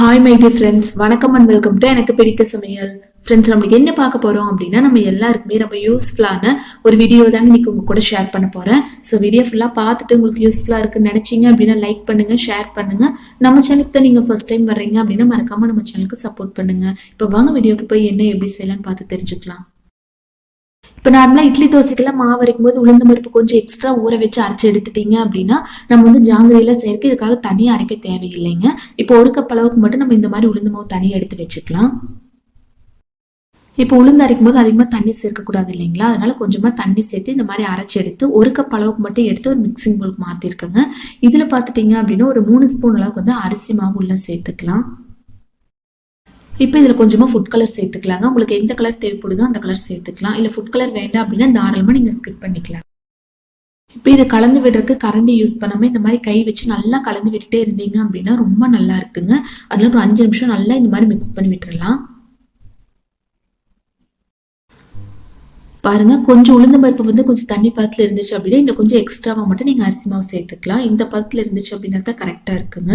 Hi my dear friends வணக்கம் and welcome to எனக்கு பிடித்த சமையல். ஃப்ரெண்ட்ஸ் நம்ம என்ன பார்க்க போகிறோம் அப்படின்னா நம்ம எல்லாருக்குமே ரொம்ப யூஸ்ஃபுல்லான ஒரு வீடியோ தாங்க இன்றைக்கி உங்க கூட ஷேர் பண்ண போகிறேன் ஸோ வீடியோ ஃபுல்லாக பார்த்துட்டு உங்களுக்கு யூஸ்ஃபுல்லாக இருக்குன்னு நினச்சிங்க அப்படின்னா லைக் பண்ணுங்க ஷேர் பண்ணுங்க. நம்ம சேனலுக்கு தான் நீங்கள் ஃபர்ஸ்ட் டைம் வர்றீங்க அப்படின்னா மறக்காம நம்ம சேனலுக்கு சப்போர்ட் பண்ணுங்க. இப்போ வாங்க வீடியோக்கு போய் என்ன எப்படி செய்யலாம்னு பார்த்து தெரிஞ்சுக்கலாம். இப்போ நார்மலாக இட்லி தோசைக்கெல்லாம் மாவு அரைக்கும் போது உளுந்து பருப்பு கொஞ்சம் எக்ஸ்ட்ரா ஊற வச்சு அரைச்சி எடுத்துட்டீங்க அப்படின்னா நம்ம வந்து ஜாங்கிரியெல்லாம் சேர்க்க இதுக்காக தனியாக அரைக்க தேவையில்லைங்க. இப்போ ஒரு கப் அளவுக்கு மட்டும் நம்ம இந்த மாதிரி உளுந்து மாவு தனியாக எடுத்து வச்சுக்கலாம். இப்போ உளுந்து அரைக்கும் போது அதிகமாக தண்ணி சேர்க்கக்கூடாது இல்லைங்களா? அதனால கொஞ்சமாக தண்ணி சேர்த்து இந்த மாதிரி அரைச்சி எடுத்து ஒரு கப் அளவுக்கு மட்டும் எடுத்து ஒரு மிக்சிங் பவுலுக்கு மாற்றிருக்கேங்க இதில் பார்த்துட்டிங்க அப்படின்னா ஒரு மூணு ஸ்பூன் அளவுக்கு வந்து அரிசி மாவு உள்ளே சேர்த்துக்கலாம். இப்போ இதில் கொஞ்சமாக ஃபுட் கலர் சேர்த்துக்கலாங்க. உங்களுக்கு எந்த கலர் தேவைப்படுதோ அந்த கலர் சேர்த்துக்கலாம். இல்லை ஃபுட் கலர் வேண்டாம் அப்படின்னா தாராளமாக நீங்கள் ஸ்கிப் பண்ணிக்கலாம். இப்போ இதை கலந்து விடுறதுக்கு கரண்டி யூஸ் பண்ணாமல் இந்த மாதிரி கை வச்சு நல்லா கலந்து விட்டுட்டே இருந்தீங்க அப்படின்னா ரொம்ப நல்லா இருக்குங்க. அதில் ஒரு அஞ்சு நிமிஷம் நல்லா இந்த மாதிரி மிக்ஸ் பண்ணி விட்டுறலாம். பாருங்க கொஞ்சம் உளுந்த பருப்பு வந்து கொஞ்சம் தண்ணி பதத்தில் இருந்துச்சு அப்படின்னா இன்னும் கொஞ்சம் எக்ஸ்ட்ராவாக மட்டும் நீங்கள் அரிசி மாவு சேர்த்துக்கலாம். இந்த பதத்தில் இருந்துச்சு அப்படின்னா தான் கரெக்டாக இருக்குங்க.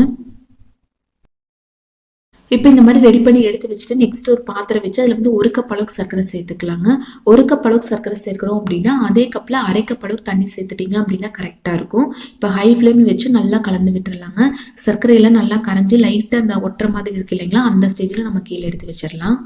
இப்போ இந்த மாதிரி ரெடி பண்ணி எடுத்து வச்சுட்டு நெக்ஸ்ட் ஒரு பாத்திரம் வச்சு அதில் வந்து ஒரு கப் அளவுக்கு சர்க்கரை சேர்த்துக்கலாங்க. ஒரு கப் அளவுக்கு சர்க்கரை சேர்க்குறோம் அப்படின்னா அதே கப்பில் அரை கப் அளவுக்கு தண்ணி சேர்த்துட்டீங்க அப்படின்னா கரெக்டாக இருக்கும். இப்போ ஹை ஃப்ளேம் வச்சு நல்லா கலந்து விட்டுறலாங்க. சர்க்கரையெல்லாம் நல்லா கரைஞ்சி லைட்டாக அந்த ஒட்டுற மாதிரி இருக்கு இல்லைங்களா? அந்த ஸ்டேஜில் நம்ம கீழே எடுத்து வச்சிடலாம்.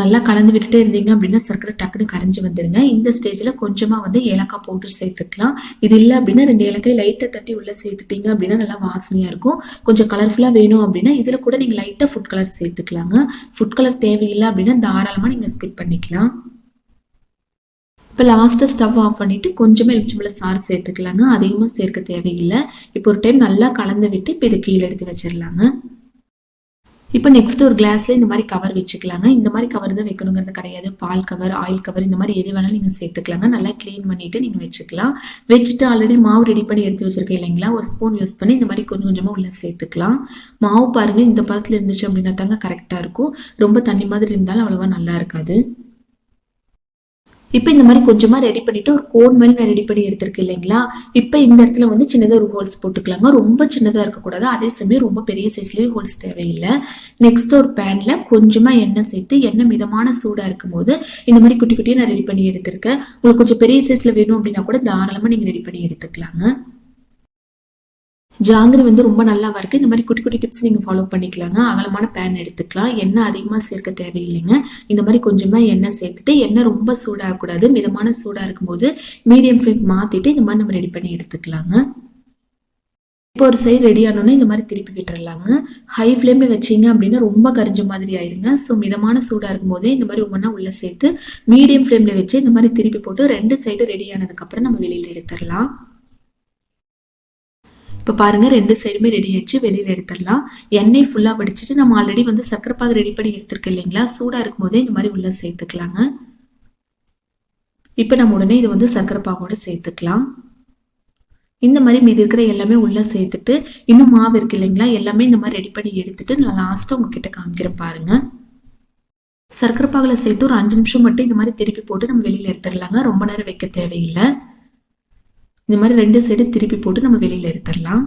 நல்லா கலந்து விட்டுட்டே இருந்தீங்க அப்படின்னா சர்க்கரை டக்குனு கரைஞ்சி வந்துடுங்க இந்த ஸ்டேஜில் கொஞ்சமாக வந்து ஏலக்காய் போட்டு சேர்த்துக்கலாம். இது இல்லை அப்படின்னா ரெண்டு ஏலக்காய் லைட்டாக தட்டி உள்ளே சேர்த்துட்டீங்க அப்படின்னா நல்லா வாசனையாக இருக்கும். கொஞ்சம் கலர்ஃபுல்லாக வேணும் அப்படின்னா இதில் கூட நீங்கள் லைட்டாக ஃபுட் கலர் சேர்த்துக்கலாங்க. ஃபுட் கலர் தேவையில்லை அப்படின்னா தாராளமாக நீங்கள் ஸ்கிப் பண்ணிக்கலாம். இப்போ லாஸ்ட்டாக ஸ்டவ் ஆஃப் பண்ணிவிட்டு கொஞ்சமாக எலுமிச்சம்பழம் சாறு சேர்த்துக்கலாங்க. அதிகமாக சேர்க்க தேவையில்லை. இப்போ ஒரு டைம் நல்லா கலந்து விட்டு இப்போ இதை கீழே எடுத்து வச்சிடலாங்க இப்போ நெக்ஸ்ட் ஒரு கிளாஸ்ல இந்த மாதிரி கவர் வச்சுக்கலாங்க. இந்த மாதிரி கவர் தான் வைக்கணுங்கிறது கிடையாது. பால் கவர் ஆயில் கவர் இந்த மாதிரி எது வேணாலும் நீங்கள் சேர்த்துக்கலாங்க. நல்லா க்ளீன் பண்ணிட்டு நீங்கள் வச்சுக்கலாம். வச்சுட்டு ஆல்ரெடி மாவு ரெடி பண்ணி எடுத்து வச்சிருக்கேன் இல்லைங்களா? ஒரு ஸ்பூன் யூஸ் பண்ணி இந்த மாதிரி கொஞ்சம் கொஞ்சமாக உள்ள சேர்த்துக்கலாம். மாவு பாருங்க இந்த பதத்தில் இருந்துச்சு அப்படின்னா தாங்க கரெக்டாக இருக்கும். ரொம்ப தண்ணி மாதிரி இருந்தாலும் அவ்வளோவா நல்லா இருக்காது. இப்போ இந்த மாதிரி கொஞ்சமாக ரெடி பண்ணிவிட்டு ஒரு கோன் மாதிரி நான் ரெடி பண்ணி எடுத்திருக்கேன் இல்லைங்களா? இப்போ இந்த இடத்துல வந்து சின்னதாக ஒரு ஹோல்ஸ் போட்டுக்கலாங்க. ரொம்ப சின்னதாக இருக்கக்கூடாது. அதே சமயம் ரொம்ப பெரிய சைஸ்லேயும் ஹோல்ஸ் தேவையில்லை. நெக்ஸ்ட் ஒரு பேனில் கொஞ்சமாக எண்ணெய் சேர்த்து எண்ணெய் மிதமான சூடாக இருக்கும் போது இந்த மாதிரி குட்டி குட்டியாக நான் ரெடி பண்ணி எடுத்திருக்கேன். உங்களுக்கு கொஞ்சம் பெரிய சைஸில் வேணும் அப்படின்னா கூட தாராளமாக நீங்கள் ரெடி பண்ணி எடுத்துக்கலாங்க. ஜாங்கிரி வந்து ரொம்ப நல்லா இருக்குது இந்த மாதிரி குட்டி குட்டி டிப்ஸ் நீங்கள் ஃபாலோ பண்ணிக்கலாங்க. அகலமான பேன் எடுத்துக்கலாம். எண்ணெய் அதிகமாக சேர்க்க தேவையில்லைங்க. இந்த மாதிரி கொஞ்சமாக எண்ணெய் சேர்த்துட்டு எண்ணெய் ரொம்ப சூடாகக்கூடாது. மிதமான சூடாக இருக்கும்போது மீடியம் ஃப்ளேம் மாற்றிட்டு இந்த மாதிரி நம்ம ரெடி பண்ணி எடுத்துக்கலாங்க. இப்போ ஒரு சைடு ரெடி ஆனோன்னே இந்த மாதிரி திருப்பி விட்டுறலாங்க. ஹை ஃப்ளேமில் வச்சிங்க அப்படின்னா ரொம்ப கரிஞ்ச மாதிரி ஆயிருங்க. ஸோ மிதமான சூடாக இருக்கும்போதே இந்த மாதிரி ஒவ்வொன்றா உள்ளே சேர்த்து மீடியம் ஃப்ளேமில் வச்சு இந்த மாதிரி திருப்பி போட்டு ரெண்டு சைடு ரெடி ஆனதுக்கப்புறம் நம்ம வெளியில் எடுத்துடலாம். இப்போ பாருங்கள் ரெண்டு சைடுமே ரெடி ஆச்சு வெளியில் எடுத்துடலாம். எண்ணெய் ஃபுல்லாக வடிச்சிட்டு நம்ம ஆல்ரெடி வந்து சக்கரை ரெடி பண்ணி எடுத்துருக்கோம் இல்லைங்களா? சூடாக இருக்கும் போதே இந்த மாதிரி உள்ளே சேர்த்துக்கலாங்க. இப்போ நம்ம உடனே இது வந்து சக்கரை சேர்த்துக்கலாம். இந்த மாதிரி மீதி இருக்கிற எல்லாமே உள்ளே சேர்த்துட்டு இன்னும் மாவு இருக்கு இல்லைங்களா? எல்லாமே இந்த மாதிரி ரெடி பண்ணி எடுத்துட்டு நான் லாஸ்ட்டாக உங்ககிட்ட காமிக்கிறேன் பாருங்க. சர்க்கரை பாகில் சேர்த்து ஒரு அஞ்சு நிமிஷம் மட்டும் இந்த மாதிரி திருப்பி போட்டு நம்ம வெளியில் எடுத்துடலாங்க. ரொம்ப நேரம் வைக்க தேவையில்லை. இந்த மாதிரி ரெண்டு சைடு திருப்பி போட்டு நம்ம வெளியில் எடுத்துடலாம்.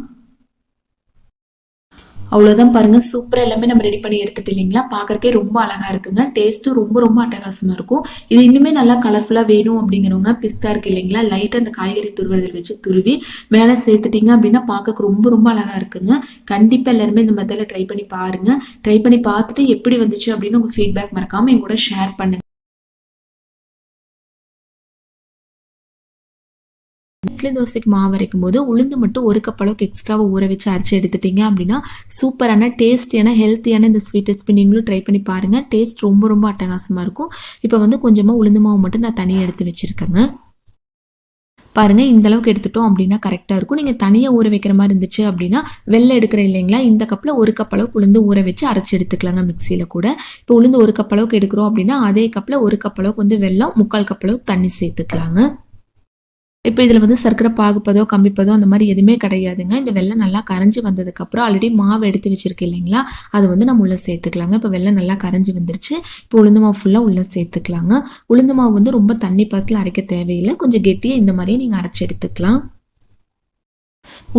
அவ்வளோதான் பாருங்கள் சூப்பராக எல்லாமே நம்ம ரெடி பண்ணி எடுத்துட்டு இல்லைங்களா? பார்க்கறக்கே ரொம்ப அழகாக இருக்குங்க. டேஸ்ட்டும் ரொம்ப ரொம்ப அட்டகாசமாக இருக்கும். இது இன்னுமே நல்லா கலர்ஃபுல்லாக வேணும் அப்படிங்கிறவங்க பிஸ்தா இருக்கு இல்லைங்களா? லைட்டாக அந்த காய்கறி துருவதில் வச்சு துருவி மேலே சேர்த்துட்டீங்க அப்படின்னா பார்க்கறக்கு ரொம்ப ரொம்ப அழகாக இருக்குங்க. கண்டிப்பாக எல்லாருமே இந்த மெத்தடில் ட்ரை பண்ணி பாருங்கள் ட்ரை பண்ணி பார்த்துட்டு எப்படி வந்துச்சு அப்படின்னு உங்கள் ஃபீட்பேக் மறக்காமல் என் கூட ஷேர் பண்ணுங்கள் இட்லி தோசைக்கு மாவு அரைக்கும் போது உளுந்து மட்டும் ஒரு கப் அளவுக்கு எக்ஸ்ட்ராவை ஊற வச்சு அரைச்சி எடுத்துட்டீங்க அப்படின்னா சூப்பரான டேஸ்டியான ஹெல்த்தியான இந்த ஸ்வீட் ரெசிபி நீங்களும் ட்ரை பண்ணி பாருங்கள் டேஸ்ட் ரொம்ப ரொம்ப அட்டகாசமாக இருக்கும். இப்போ வந்து கொஞ்சமாக உளுந்து மாவு மட்டும் நான் தனியாக எடுத்து வச்சுருக்கேங்க. பாருங்கள் இந்த அளவுக்கு எடுத்துட்டோம் அப்படின்னா கரெக்டாக இருக்கும். நீங்கள் தனியாக ஊற வைக்கிற மாதிரி இருந்துச்சு அப்படின்னா வெள்ளை எடுக்கிற இல்லைங்களா? இந்த கப்பில் ஒரு கப் அளவுக்கு உளுந்து ஊற வச்சு அரைச்சி எடுத்துக்கலாங்க மிக்சியில் கூட. இப்போ உளுந்து ஒரு கப் அளவுக்கு எடுக்கிறோம் அப்படின்னா அதே கப்பில் ஒரு கப் அளவுக்கு வந்து வெள்ளம் முக்கால் கப் அளவுக்கு தண்ணி சேர்த்துக்கலாங்க. இப்போ இதில் வந்து சர்க்கரை பாகுப்பதோ கம்பிப்பதோ அந்த மாதிரி எதுவுமே கிடையாதுங்க. இந்த வெள்ளம் நல்லா கரைஞ்சி வந்ததுக்கப்புறம் ஆல்ரெடி மாவு எடுத்து வச்சுருக்கேன் இல்லைங்களா? அது வந்து நம்ம உள்ளே சேர்த்துக்கலாங்க. இப்போ வெள்ளம் நல்லா கரைஞ்சி வந்துருச்சு. இப்போ உளுந்து மாவு ஃபுல்லாக உள்ளே சேர்த்துக்கலாங்க. உளுந்து மாவு வந்து ரொம்ப தண்ணி பார்த்துல அரைக்க தேவையில்லை. கொஞ்சம் கெட்டியாக இந்த மாதிரியே நீங்கள் அரைச்சி எடுத்துக்கலாம்.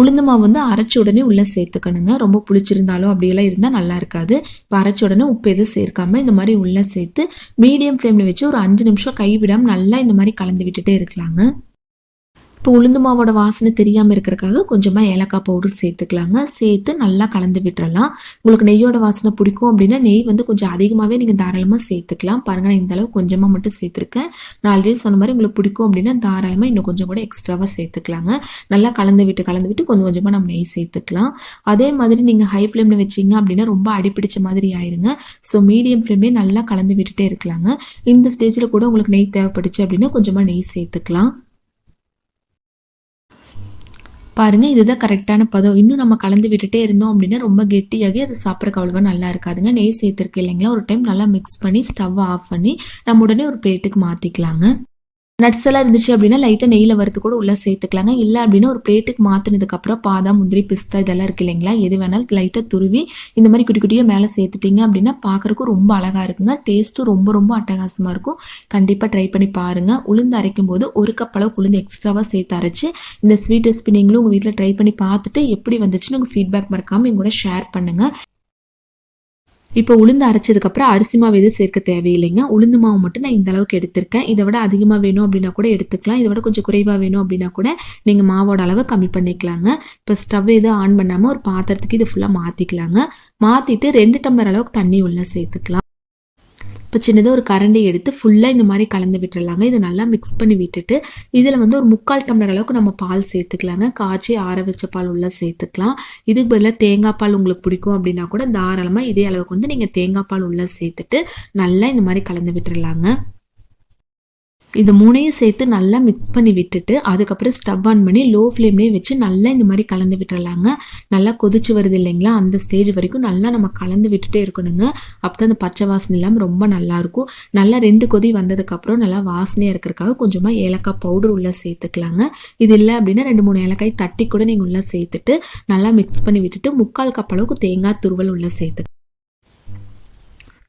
உளுந்து மாவு வந்து அரைச்ச உடனே உள்ளே சேர்த்துக்கணுங்க. ரொம்ப புளிச்சிருந்தாலும் அப்படியெல்லாம் இருந்தால் நல்லா இருக்காது. இப்போ அரைச்ச உடனே உப்பு எதுவும் சேர்க்காம இந்த மாதிரி உள்ளே சேர்த்து மீடியம் ஃப்ளேமில் வச்சு ஒரு அஞ்சு நிமிஷம் கைவிடாமல் நல்லா இந்த மாதிரி கலந்து விட்டுட்டே இருக்கலாங்க. இப்போ உளுந்து மாவோட வாசனை தெரியாமல் இருக்கிறக்காக கொஞ்சமாக ஏலக்காய் பவுடர் சேர்த்துக்கலாங்க. சேர்த்து நல்லா கலந்து விட்டுறலாம். உங்களுக்கு நெய்யோட வாசனை பிடிக்கும் அப்படின்னா நெய் வந்து கொஞ்சம் அதிகமாகவே நீங்கள் தாராளமாக சேர்த்துக்கலாம். பாருங்கள் நான் இந்தளவு கொஞ்சமாக மட்டும் சேர்த்துருக்கேன். நான் ஆல்ரெடி சொன்ன மாதிரி உங்களுக்கு பிடிக்கும் அப்படின்னா தாராளமாக இன்னும் கொஞ்சம் கூட எக்ஸ்ட்ராவாக சேர்த்துக்கலாங்க. நல்லா கலந்து விட்டு கலந்து விட்டு கொஞ்சம் கொஞ்சமாக நம்ம நெய் சேர்த்துக்கலாம். அதே மாதிரி நீங்கள் ஹை ஃப்ளேமில் வச்சிங்க அப்படின்னா ரொம்ப அடிப்பிடிச்ச மாதிரி ஆயிருங்க. ஸோ மீடியம் ஃப்ளேம்லேயே நல்லா கலந்து விட்டுட்டே இருக்கலாங்க. இந்த ஸ்டேஜில் கூட உங்களுக்கு நெய் தேவைப்படுச்சு அப்படின்னா கொஞ்சமாக நெய் சேர்த்துக்கலாம். பாருங்க இதுதான் கரெக்டான பதம். இன்னும் நம்ம கலந்து விட்டுட்டே இருந்தோம் அப்படின்னா ரொம்ப கெட்டியாகி அது சாப்பிட்றக்கு அவ்வளோவா நல்லா இருக்காதுங்க. நெய் சேர்த்துருக்கு இல்லைங்களா? ஒரு டைம் நல்லா மிக்ஸ் பண்ணி ஸ்டவ் ஆஃப் பண்ணி நம்ம உடனே ஒரு பிளேட்டுக்கு மாற்றிக்கலாங்க நட்ஸ் எல்லாம் இருந்துச்சு அப்படின்னா லைட்டாக நெய்யில் வறுத்து கூட உள்ளே சேர்த்துக்கலாங்க. இல்லை அப்படின்னா ஒரு பிளேட்டுக்கு மாற்றினதுக்கப்புறம் பாதாம் முந்திரி பிஸ்தா இதெல்லாம் இருக்கு இல்லைங்களா? எது வேணாலும் லைட்டாக துருவி இந்த மாதிரி குட்டி குட்டியாக மேலே சேர்த்துட்டிங்க அப்படின்னா பார்க்குறக்கும் ரொம்ப அழகாக இருக்குங்க. டேஸ்ட்டும் ரொம்ப ரொம்ப அட்டகாசமாக இருக்கும். கண்டிப்பாக ட்ரை பண்ணி பாருங்கள் உளுந்து அரைக்கும் போது ஒரு கப் உளுந்து எக்ஸ்ட்ராவாக சேர்த்து அரைச்சி இந்த ஸ்வீட் ரெசிபி நீங்களும் உங்கள் வீட்டில் ட்ரை பண்ணி பார்த்துட்டு எப்படி வந்துச்சுன்னு உங்கள் ஃபீட்பேக் மறக்காமல் எங்கூட ஷேர் பண்ணுங்கள் இப்போ உளுந்து அரைச்சதுக்கப்புறம் அரிசி மாவு எதுவும் சேர்க்க தேவையில்லைங்க. உளுந்து மாவு மட்டும் நான் இந்த அளவுக்கு எடுத்திருக்கேன். இதை விட அதிகமாக வேணும் அப்படின்னா கூட எடுத்துக்கலாம். இதை விட கொஞ்சம் குறைவாக வேணும் அப்படின்னா கூட நீங்கள் மாவோட அளவை கம்மி பண்ணிக்கலாங்க. இப்போ ஸ்டவ் எதுவும் ஆன் பண்ணாமல் ஒரு பாத்திரத்துக்கு இது ஃபுல்லாக மாற்றிக்கலாங்க மாற்றிட்டு ரெண்டு டம்ளர் அளவுக்கு தண்ணி உள்ளே சேர்த்துக்கலாம். இப்போ சின்னதாக ஒரு கரண்டி எடுத்து ஃபுல்லாக இந்த மாதிரி கலந்து விட்டுறலாங்க. இதை நல்லா மிக்ஸ் பண்ணி விட்டுட்டு இதில் வந்து ஒரு முக்கால் டம்ளர் அளவுக்கு நம்ம பால் சேர்த்துக்கலாங்க. காய்ச்சி ஆற வச்ச பால் உள்ளே சேர்த்துக்கலாம். இதுக்கு பதிலாக தேங்காய் பால் உங்களுக்கு பிடிக்கும் அப்படின்னா கூட தாராளமாக இதே அளவுக்கு வந்து நீங்கள் தேங்காய் பால் உள்ளே சேர்த்துட்டு நல்லா இந்த மாதிரி கலந்து விட்டுறலாங்க. இது மூணையும் சேர்த்து நல்லா மிக்ஸ் பண்ணி விட்டுட்டு அதுக்கப்புறம் ஸ்டவ் ஆன் பண்ணி லோ ஃப்ளேம்லேயே வச்சு நல்லா இந்த மாதிரி கலந்து விட்டுறலாங்க. நல்லா கொதிச்சு வருது இல்லைங்களா? அந்த ஸ்டேஜ் வரைக்கும் நல்லா நம்ம கலந்து விட்டுட்டே இருக்கணுங்க. அப்போ தான் அந்த பச்சை வாசனை இல்லாமல் ரொம்ப நல்லாயிருக்கும் நல்லா ரெண்டு கொதி வந்ததுக்கப்புறம் நல்லா வாசனையாக இருக்கிறதுக்காக கொஞ்சமாக ஏலக்காய் பவுடர் உள்ளே சேர்த்துக்கலாங்க. இது இல்லை அப்படின்னா ரெண்டு மூணு ஏலக்காய் தட்டி கூட நீங்கள் உள்ளே சேர்த்துட்டு நல்லா மிக்ஸ் பண்ணி விட்டுட்டு முக்கால் கப் அளவுக்கு தேங்காய் துருவல் உள்ளே சேர்த்து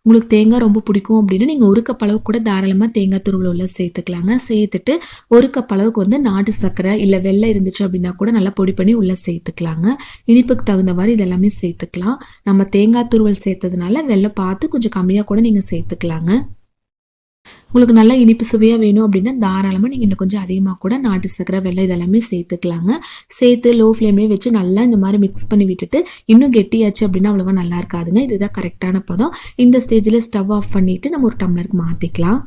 உங்களுக்கு தேங்காய் ரொம்ப பிடிக்கும் அப்படின்னா நீங்கள் ஒரு கப் அளவு கூட தாராளமாக தேங்காய் துருவல் உள்ள சேர்த்துக்கலாங்க. சேர்த்துட்டு ஒரு கப் அளவுக்கு வந்து நாட்டு சர்க்கரை இல்லை வெள்ளை இருந்துச்சு அப்படின்னா கூட நல்லா பொடி பண்ணி உள்ளே சேர்த்துக்கலாங்க. இனிப்புக்கு தகுந்த மாதிரி இதெல்லாமே சேர்த்துக்கலாம். நம்ம தேங்காய் துருவல் சேர்த்ததுனால வெள்ளை பார்த்து கொஞ்சம் கம்மியாக கூட நீங்கள் சேர்த்துக்கலாங்க. உங்களுக்கு நல்லா இனிப்பு சுவையாக வேணும் அப்படின்னா தாராளமாக நீங்கள் இன்னும் கொஞ்சம் அதிகமாக கூட நாட்டு சக்கரை வெள்ளை இதெல்லாமே சேர்த்துக்கலாங்க. சேர்த்து லோ ஃப்ளேம்லேயே வச்சு நல்லா இந்த மாதிரி மிக்ஸ் பண்ணி விட்டுட்டு இன்னும் கெட்டியாச்சு அப்படின்னா அவ்வளோவா நல்லா இருக்காதுங்க. இதுதான் கரெக்டான பதம். இந்த ஸ்டேஜில் ஸ்டவ் ஆஃப் பண்ணிவிட்டு நம்ம ஒரு டம்ளருக்கு மாற்றிக்கலாம்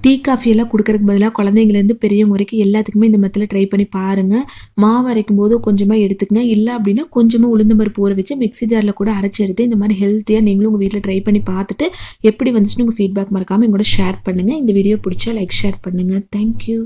டீ காஃபி எல்லாம் கொடுக்கறதுக்கு பதிலாக குழந்தைங்கலேருந்து பெரியவங்க வரைக்கும் எல்லாத்துக்குமே இந்த மெத்தில் ட்ரை பண்ணி பாருங்கள் மாவு அரைக்கும் போது கொஞ்சமாக எடுத்துக்கங்க. இல்லை அப்படின்னா கொஞ்சமாக உளுந்து பருப்பு ஊற வச்சு மிக்ஸி ஜாரில் கூட அரைச்சி எடுத்து இந்த மாதிரி ஹெல்த்தியாக நீங்களும் உங்கள் வீட்டில் ட்ரை பண்ணி பார்த்துட்டு எப்படி வந்துச்சுன்னு உங்கள் ஃபீட்பேக் மறக்காமல் எங்களோட ஷேர் பண்ணுங்கள் இந்த வீடியோ பிடிச்சா லைக் ஷேர் பண்ணுங்கள் தேங்க்யூ